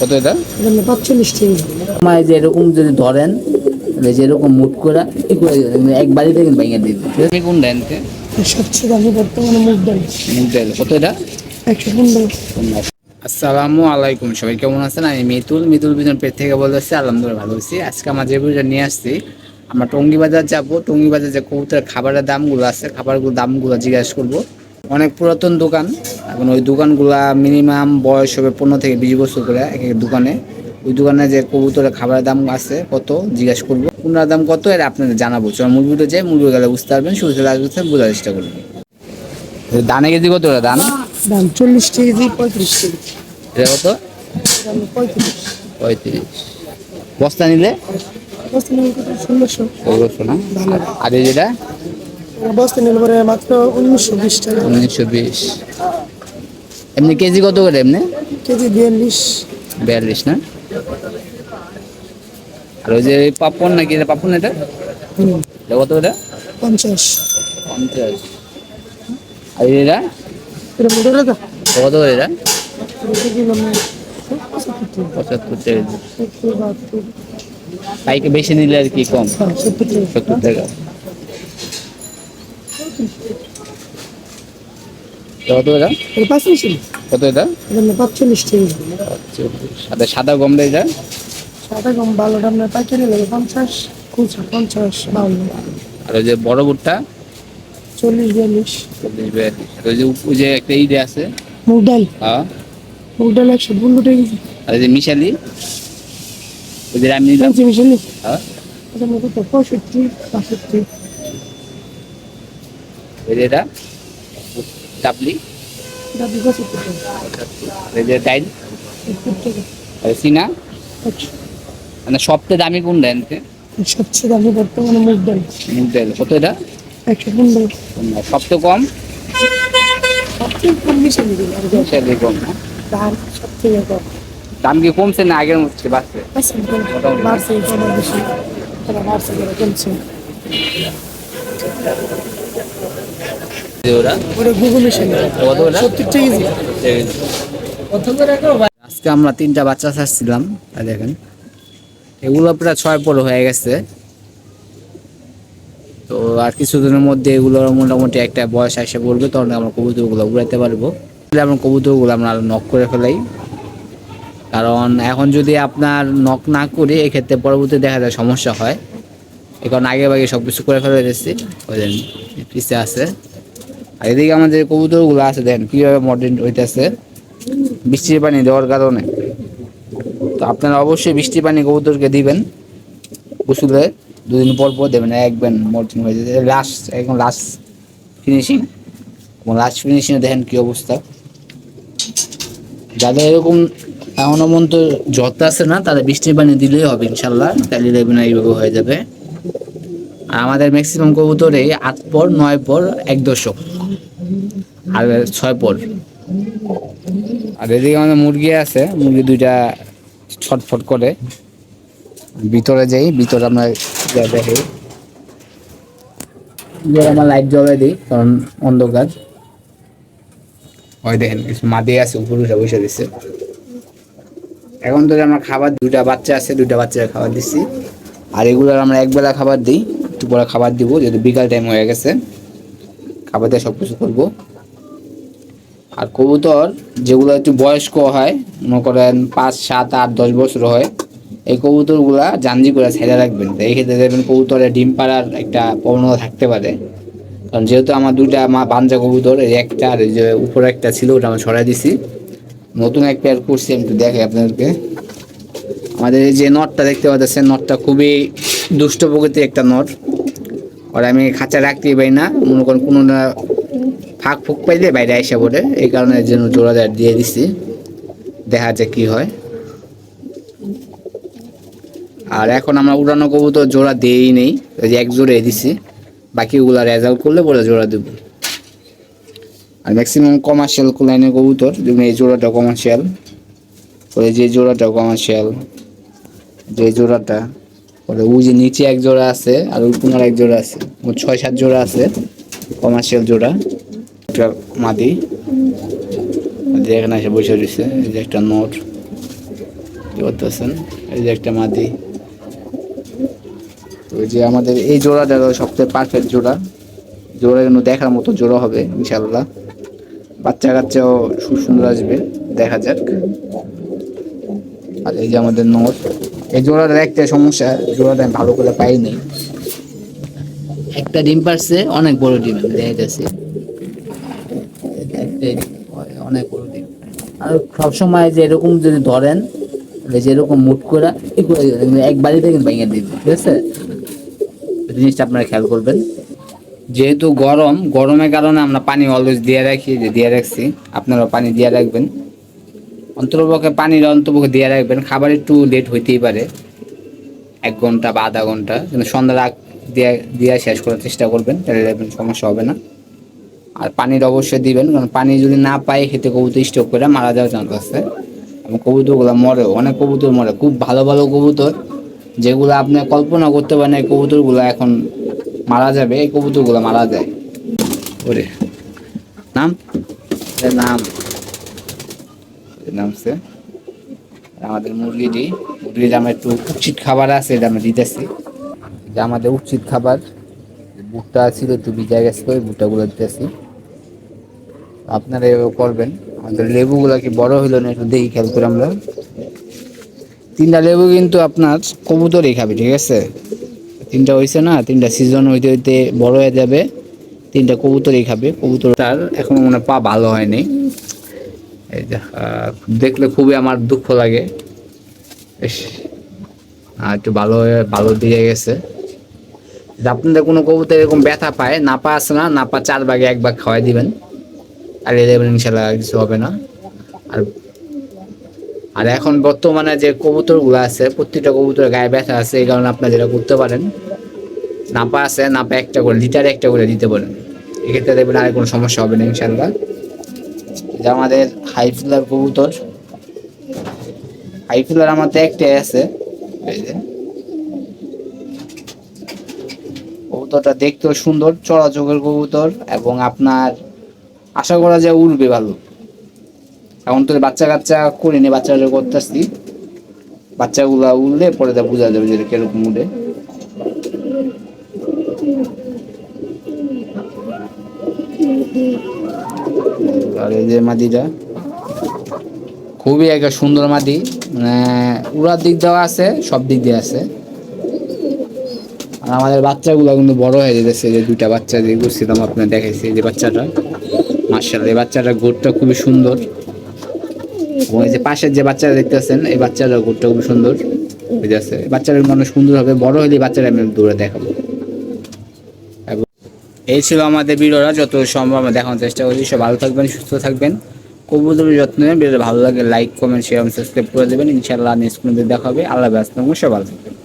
কত এটা? এটা পাঁচচল্লিশ টাকা মানে যে এরকম যদি ধরেন তাহলে মুট করে ই করে দিবেন, এক বাড়িতে ভেঙে দিবে তুমি কোন দেন সবচেয়ে দামি বর্তমানে মুগ ডাল। মুগ ডাল। কত এটা? একশো পনেরো। আসসালামু আলাইকুম সবাই কেমন আছেন? আমি মিতুল। মিতুল বিজন পেট থেকে বলতেছি আলহামদুলিল্লাহ ভালো আছি। আজকে আমার যে ভিডিওটা নিয়ে আসছি আমরা টঙ্গি বাজার যাব। টঙ্গি বাজার যে কবুতরের খাবারের দামগুলো আছে খাবারগুলো দামগুলো জিজ্ঞাসা করব। অনেক পুরাতন দোকান। এখন ওই দোকানগুলা মিনিমাম বয়স হবে পনেরো থেকে বিশ বছর করে এক এক দোকানে। ওই দোকানে যে কবুতরের খাবারের দাম আছে কত জিজ্ঞাসা করব। কোনটার দাম কত এটা আপনাদের জানাব। চল মুরগিটা যাই মুরগি গেলে বুঝতে পারবেন শুরু থেকে আসবে বোঝার চেষ্টা করবেন দানে কেজি কত ওটা দান দাম চল্লিশ দিয়ে পঁয়ত্রিশ টাকা এটা কত? পঁয়ত্রিশ। পঁয়ত্রিশ। বস্তা নিলে? বস্তা নিলে ষোলোশো। ষোলোশো না? আর যেটা? বস্তা নিলে পরে মাত্র উনিশশো বিশ টাকা। উনিশশো বিশ। এমনি কেজি কত করে এমনি? কেজি বিয়াল্লিশ। বিয়াল্লিশ না? আর ওই যে পাপন নাকি এটা পাপন এটা? এটা কত এটা পঞ্চাশ। পঞ্চাশ। আর এটা? কত করে এটা? পঁচাত্তর টাকা। পাইকে বেশি নিলে আর কি কম? হ্যাঁ সত্তর টাকা। কত এটা এটা পাঁচ মিশিল কত এটা? এটা পাঁচচল্লিশ টাকা সাদা সাদা এটা? সাদা কম ভালোটা আপনার পাইকারি লাগে পঞ্চাশ খুচরা পঞ্চাশ বাউন্ন। আর ওই যে বড় বুটটা চল্লিশ বিয়াল্লিশ। চল্লিশ বিয়াল্লিশ। ওই যে ওই যে একটা ইডে আছে? মুগ ডাল। হ্যাঁ। মুগ ডাল একশো পনেরো টাকা কেজি। আর ওই যে মিশালি? ওই যে আমি মিশালি। হ্যাঁ। মনে কত পঁয়ষট্টি বাষট্টি। ওই যে এটা ডাবলি। এই যে ডাইল। সিনা। মানে সবচেয়ে দামি কোন দেন সবচেয়ে দামি বর্তমানে মুগ ডাল। মুগ ডাল। কত এটা? একশো পনেরো। সবচেয়ে কম? সবচেয়ে কম মিশালি কম না। দাম কম। দাম কি কমছে না আগের মধ্যে বাড়ছে? বাড়ছে কমছে আজকে আমরা তিনটা বাচ্চা ছাড়ছিলাম দেখেন। এগুলো প্রায় ছয় পর হয়ে গেছে। তো আর কিছুদিনের মধ্যে এগুলোর মোটামুটি একটা বয়স এসে পড়বে, তখন আমরা কবুতরগুলো উড়াতে পারব। আমরা কবুতরগুলো আমরা নখ করে ফেলাই। কারণ এখন যদি আপনার নখ না করে, এক্ষেত্রে পরবর্তী দেখা যায় সমস্যা হয়। এ কারণে আগে ভাগে সব কিছু করে ফেলে দিচ্ছি ওই দেন পিছিয়ে আছে। আর এদিকে আমাদের কবুতরগুলো আছে দেন কীভাবে মডার্ন হইতেছে। বৃষ্টির পানি দেওয়ার কারণে। তো আপনারা অবশ্যই বৃষ্টির পানি কবুতরকে দিবেন। গোসলে দুদিন পর পর দেবেন, একবেন মর্জিন হয়ে যাবে লাস্ট একদম লাস্ট ফিনিশিং এবং লাস্ট ফিনিশিংয়ে দেখেন কী অবস্থা। যাদের এরকম এমন এমন পর্যন্ত যত আছে না, তাদের বৃষ্টির পানি দিলেই হবে ইনশাল্লাহ। তাহলে দেখবেন এইভাবে হয়ে যাবে। আমাদের ম্যাক্সিমাম কবুতরে আট পর নয় পর এক দশক। আর ছয় পর। আর এদিকে আমাদের মুরগি আছে মুরগি দুইটা ছটফট করে। ভিতরে যাই ভিতরে আমরা যা দেখি। আমরা লাইট জ্বলাই দিই কারণ অন্ধকার। ওই দেখেন মাদি আছে উপরে উঠে বসে দিচ্ছে এখন তো আমরা খাবার দুইটা বাচ্চা আছে দুইটা বাচ্চার খাবার দিচ্ছি। আর এগুলোর আমরা একবেলা খাবার দিই। একটু পরে খাবার দিব, যেহেতু বিকাল টাইম হয়ে গেছে। খাবার দিয়ে সব কিছু করব। আর কবুতর, যেগুলো একটু বয়স্ক হয়, মনে করেন পাঁচ, সাত, আট, দশ বছর হয়, এই কবুতরগুলা জাঞ্জি করে ছেড়ে রাখবেন। এই ক্ষেত্রে দেখবেন কবুতরের ডিম পাড়ার একটা প্রবণতা থাকতে পারে। কারণ যেহেতু আমার দুইটা মা বাঞ্জা কবুতর, এই একটা আর যে উপরে একটা ছিল, ওটা আমি সরাই দিছি। নতুন এক পেয়ার করছি, আমি একটু দেখাই আপনাদেরকে। আমাদের এই যে নটটা দেখতে পাচ্ছেন, নটটা খুবই দুষ্ট প্রকৃতির একটা নট। আর আমি খাঁচা রাখতেই পারি না। মনে করেন কোনো না ফাঁক ফুক পাইলে বাইরে আইসা পড়ে। এই কারণে জন্য জোড়া দেড় দিয়ে দিছি। দেখা যাক কি হয়। আর এখন আমরা উড়ানো কবুতর জোড়া দিয়েই নেই। যে এক জোড়ে দিছি। বাকিগুলো রেজাল্ট করলে পরে জোড়া দেবো। আর ম্যাক্সিমাম কমার্শিয়াল লাইনের কবুতর, যেমন এই জোড়াটা কমার্শিয়াল ওই যে জোড়াটা কমার্শিয়াল যে জোড়াটা। পরে ওই যে নিচে এক জোড়া আছে আর ওই কোনার এক জোড়া আছে। মোট ছয়, সাত জোড়া আছে কমার্শিয়াল জোড়া। একটা মাদি। এখানে এসে বসে রয়েছে। এই যে একটা নোট। করতেছেন? এই যে একটা তো এই যে আমাদের এই জোড়াটা সবচেয়ে পারফেক্ট জোড়া। জোড়া কিন্তু দেখার মতো জোড়া হবে ইনশাল্লাহ বাচ্চা কাচ্চাও সুন্দর আসবে। দেখা যাক। আর এই যে আমাদের নোট। এই জোড়াটার একটা সমস্যা জোড়াটা আমি ভালো করে পাইনি। একটা ডিম পারছে অনেক বড় ডিম আমি দেখাইতেছি অনেক বড় ডিম। আর সবসময় যে এরকম যদি ধরেন তাহলে যে এরকম মুট করে ই করে এক বাড়িতে কিন্তু ভেঙে দিবেন ঠিক আছে? জিনিসটা আপনারা খেয়াল করবেন। যেহেতু গরম গরমের কারণে আমরা পানি অলওয়েজ দিয়ে রাখি যে দিয়ে রাখছি আপনারা পানি দিয়ে রাখবেন। অন্তর্পক্ষে পানির অন্তর্পক্ষে দিয়ে রাখবেন। খাবার একটু লেট হইতেই পারে। এক ঘণ্টা বা আধা ঘণ্টা। কিন্তু সন্ধ্যার আগ দিয়ে দিয়ে শেষ করার চেষ্টা করবেন। তাহলে দেখবেন সমস্যা হবে না। আর পানির অবশ্যই দিবেন। কারণ পানি যদি না পায়, খেতে কবুতর স্টক করে মারা যাওয়ার চান্স আছে। এবং কবুতরগুলো মরেও। অনেক কবুতর মরে। খুব ভালো ভালো কবুতর। যেগুলো আপনি কল্পনা করতে পারেন এই কবুতরগুলো এখন মারা যাবে। এই কবুতরগুলো মারা যায়। ওরে। নাম? নাম এর নাম হচ্ছে আমাদের মুরগিটি, মুরগির আমরা একটু উচিত খাবার আছে, এটা আমরা দিতেছি। যে আমাদের উচিত খাবার। ভুট্টা ছিল একটু ভিজা গেছে ওই ভুট্টাগুলো দিতেছি। আপনারা এভাবে করবেন। আমাদের লেবুগুলো কি বড় হইল না একটু দেখি, খেয়াল করে আমরা। তিনটা লেবু কিন্তু আপনার কবুতরই খাবে, ঠিক আছে? তিনটা হয়েছে না, তিনটা সিজন হইতে হইতে বড় হয়ে যাবে। তিনটা কবুতরই খাবে। কবুতরটার এখন মনে পা ভালো হয়নি। দেখলে খুবই আমার দুঃখ লাগে। একটু ভালো ভালো দিয়ে গেছে। আপনাদের কোনো কবুতর এরকম ব্যথা পায়, নাপা আছে না, নাপা চার ভাগে এক ভাগ খাওয়াই দিবেন। আর এলেবেন ইনশাল্লাহ কিছু হবে না। আর আর এখন বর্তমানে যে কবুতরগুলো আছে, প্রত্যেকটা কবুতরের গায়ে ব্যথা আছে, এই কারণে আপনারা যেটা করতে পারেন, নাপা আছে, নাপা একটা করে, লিটারে একটা করে দিতে পারেন। এক্ষেত্রে দেখবেন আর কোনো সমস্যা হবে না ইনশাল্লাহ যে আমাদের হাই ফিলার কবুতর। হাই ফিলার আমাদের একটাই আছে। এই যে। কবুতরটা দেখতেও সুন্দর, চড়া চোখের কবুতর এবং আপনার আশা করা যায় উড়বে ভালো। এখন তো বাচ্চা কাচ্চা করিনি বাচ্চাটা করতেছি। বাচ্চাগুলা উড়লে পরে তা বোঝা যাবে যে কীরকম উড়ে। আর এই যে মাদিটা খুবই একটা সুন্দর মাদি মানে উড়ার দিক দেওয়া আছে, সব দিক দিয়ে আছে। আর আমাদের বাচ্চাগুলো কিন্তু বড় হয়ে যেতেছে যে দুইটা বাচ্চা যে করছিলাম আপনার দেখাইছি যে বাচ্চাটা। মার্শাল এই বাচ্চাটা ঘোরটা খুবই সুন্দর। এবং যে পাশের যে বাচ্চারা দেখতেছেন, এই বাচ্চাটা গোটটা খুবই সুন্দর। বুঝে আছে বাচ্চারা মানুষ সুন্দর হবে বড় হলে বাচ্চারা আমি দৌড়ে দেখাবো। এই ছিল আমাদের ভিডিওরা যত সম্ভব আমরা দেখানোর চেষ্টা করছি। সব ভালো থাকবেন, সুস্থ থাকবেন। কবুতরের যত্ন নেবেন। ভিডিওটা ভালো লাগে লাইক কমেন্ট শেয়ার সাবস্ক্রাইব করে দেবেন। ইনশাআল্লাহ নেক্সট কোনো দেখা হবে। আল্লাহ ব্যস্ত সব ভালো থাকবেন।